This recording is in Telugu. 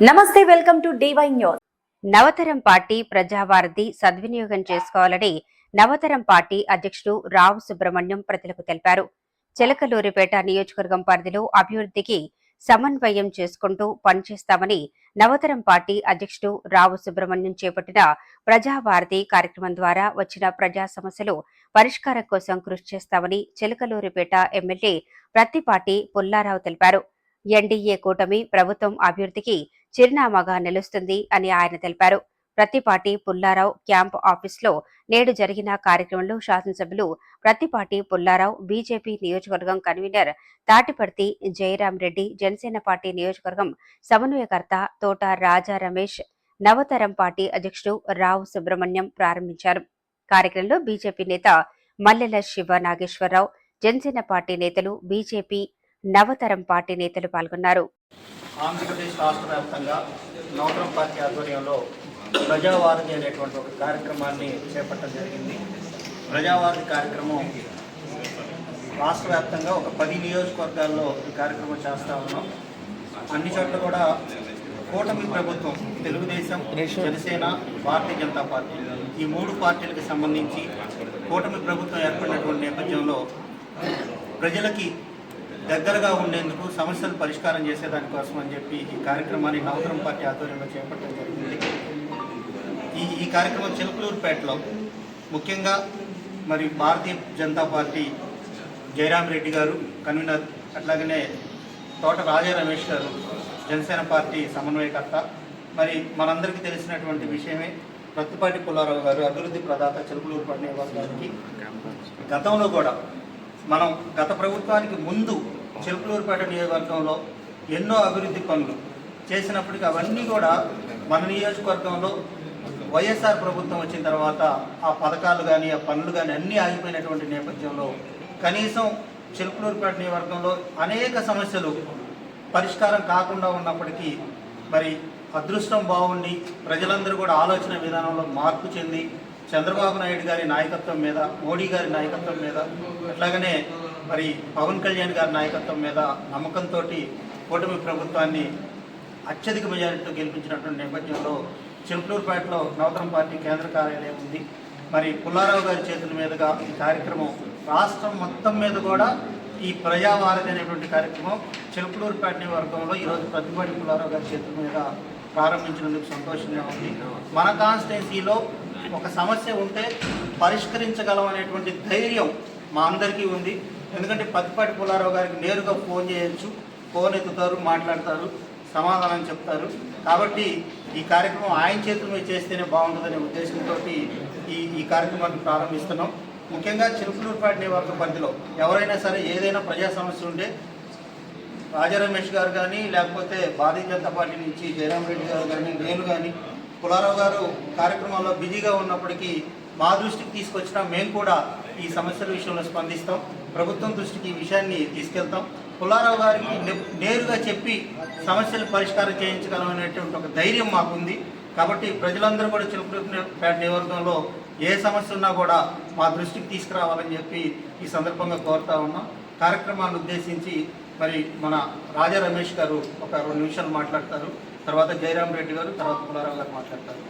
నమస్తే welcome to DY news. Navatharam party Prajavaradhi సద్వినియోగం చేసుకోవాలని నవతరం పార్టీ అధ్యక్షుడు రావు సుబ్రహ్మణ్యం ప్రజలకు తెలిపారు. చిలకలూరిపేట నియోజకవర్గం పరిధిలో అభివృద్ధికి సమన్వయం చేసుకుంటూ పనిచేస్తామని నవతరం పార్టీ అధ్యక్షుడు రావు సుబ్రహ్మణ్యం చేపట్టిన ప్రజావారధి కార్యక్రమం ద్వారా వచ్చిన ప్రజా సమస్యలు పరిష్కారం కోసం కృషి చేస్తామని చిలకలూరిపేట ఎమ్మెల్యే ప్రత్తిపాటి పుల్లారావు తెలిపారు. ఎన్డీఏ కూటమి ప్రభుత్వం అభివృద్ధికి చిరునామాగా నిలుస్తుంది అని ఆయన తెలిపారు. ప్రతిపాటి పుల్లారావు క్యాంప్ ఆఫీస్లో నేడు జరిగిన కార్యక్రమంలో శాసనసభ్యులు ప్రతిపాటి పుల్లారావు బీజేపీ నియోజకవర్గం కన్వీనర్ తాటిపర్తి జయరాం రెడ్డి జనసేన పార్టీ నియోజకవర్గం సమన్వయకర్త తోట రాజా రమేష్ నవతరం పార్టీ అధ్యక్షుడు రావు సుబ్రహ్మణ్యం ప్రారంభించారు. కార్యక్రమంలో బీజేపీ నేత మల్లెల శివ నాగేశ్వరరావు జనసేన పార్టీ నేతలు బీజేపీ నవతరం పార్టీ నేతలు పాల్గొన్నారు. ఆంధ్రప్రదేశ్ రాష్ట్ర వ్యాప్తంగా నూతన పార్టీ ఆధ్వర్యంలో ప్రజావారధి అనేటువంటి ఒక కార్యక్రమాన్ని చేపట్టడం జరిగింది. ప్రజావారధి కార్యక్రమం రాష్ట్ర వ్యాప్తంగా ఒక పది నియోజకవర్గాల్లో ఈ కార్యక్రమం చేస్తూ ఉన్నాం. అన్ని చోట్ల కూడా కూటమి ప్రభుత్వం తెలుగుదేశం జనసేన భారతీయ జనతా పార్టీ ఈ మూడు పార్టీలకు సంబంధించి కూటమి ప్రభుత్వం ఏర్పడినటువంటి నేపథ్యంలో ప్రజలకి దగ్గరగా ఉండేందుకు సమస్యలు పరిష్కారం చేసేదానికోసం అని చెప్పి ఈ కార్యక్రమాన్ని నవతరం పార్టీ ఆధ్వర్యంలో చేపట్టడం జరిగింది. ఈ ఈ కార్యక్రమం చిలుకలూరుపేటలో ముఖ్యంగా మరి భారతీయ జనతా పార్టీ జయరామ్ రెడ్డి గారు కన్వీనర్ అట్లాగనే తోట రాజా రమేష్ గారు జనసేన పార్టీ సమన్వయకర్త. మరి మనందరికీ తెలిసినటువంటి విషయమే ప్రత్తిపాటి పుల్లారావు గారు అభివృద్ధి ప్రదాత చిలుకలూరుపేట నివాసానికి గతంలో కూడా మనం గత ప్రభుత్వానికి ముందు చిలుకలూరుపేట నియోజకవర్గంలో ఎన్నో అభివృద్ధి పనులు చేసినప్పటికీ అవన్నీ కూడా మన నియోజకవర్గంలో వైఎస్ఆర్ ప్రభుత్వం వచ్చిన తర్వాత ఆ పథకాలు కానీ ఆ పనులు కానీ అన్నీ ఆగిపోయినటువంటి నేపథ్యంలో కనీసం చిలుకలూరుపేట నియోజకవర్గంలో అనేక సమస్యలు పరిష్కారం కాకుండా ఉన్నప్పటికీ మరి అదృష్టం బాగుండి ప్రజలందరూ కూడా ఆలోచన విధానంలో మార్పు చెంది చంద్రబాబు నాయుడు గారి నాయకత్వం మీద మోడీ గారి నాయకత్వం మీద అట్లాగనే మరి పవన్ కళ్యాణ్ గారి నాయకత్వం మీద నమ్మకంతో కూటమి ప్రభుత్వాన్ని అత్యధిక మెజారిటీతో గెలిపించినటువంటి నేపథ్యంలో చిలుకలూరుపేటలో నవతరం పార్టీ కేంద్ర కార్యాలయం ఉంది. మరి పుల్లారావు గారి చేతుల మీదుగా ఈ కార్యక్రమం రాష్ట్రం మొత్తం మీద కూడా ఈ ప్రజావారధి అనేటువంటి కార్యక్రమం చిలుకలూరుపేట నియోజకవర్గంలో ఈరోజు ప్రతిపాటి పుల్లారావు గారి చేతుల మీద ప్రారంభించినందుకు సంతోషంగా ఉంది. మన కాన్స్టిట్యున్సీలో ఒక సమస్య ఉంటే పరిష్కరించగలం అనేటువంటి ధైర్యం మా అందరికీ ఉంది. ఎందుకంటే పత్తిపాటి పుల్లారావు గారికి నేరుగా ఫోన్ చేయొచ్చు. ఫోన్ ఎత్తుతారు మాట్లాడతారు సమాధానం చెప్తారు. కాబట్టి ఈ కార్యక్రమం ఆయన చేతుల మీద చేస్తేనే బాగుంటుందనే ఉద్దేశంతో ఈ ఈ కార్యక్రమాన్ని ప్రారంభిస్తున్నాం. ముఖ్యంగా చిలుకలూరుపేట నియోజకవర్గ పరిధిలో ఎవరైనా సరే ఏదైనా ప్రజా సమస్య ఉంటే రాజా రమేష్ గారు కానీ లేకపోతే భారతీయ జనతా పార్టీ నుంచి జయరాం రెడ్డి గారు కానీ నేను కానీ పులారావు గారు కార్యక్రమంలో బిజీగా ఉన్నప్పటికీ మా దృష్టికి తీసుకొచ్చినా మేము కూడా ఈ సమస్యల విషయంలో స్పందిస్తాం. ప్రభుత్వం దృష్టికి ఈ విషయాన్ని తీసుకెళ్తాం. పుల్లారావు గారికి నేరుగా చెప్పి సమస్యలు పరిష్కారం చేయించగలమనేటువంటి ఒక ధైర్యం మాకుంది. కాబట్టి ప్రజలందరూ కూడా చిలుకలూరుపేట నియోజకవర్గంలో ఏ సమస్య ఉన్నా కూడా మా దృష్టికి తీసుకురావాలని చెప్పి ఈ సందర్భంగా కోరుతా ఉన్నాం. కార్యక్రమాన్ని ఉద్దేశించి మరి మన రాజా రమేష్ గారు ఒక రెండు నిమిషాలు మాట్లాడతారు. తర్వాత జయరామ్ రెడ్డి గారు తర్వాత పులారావు గారు మాట్లాడతారు.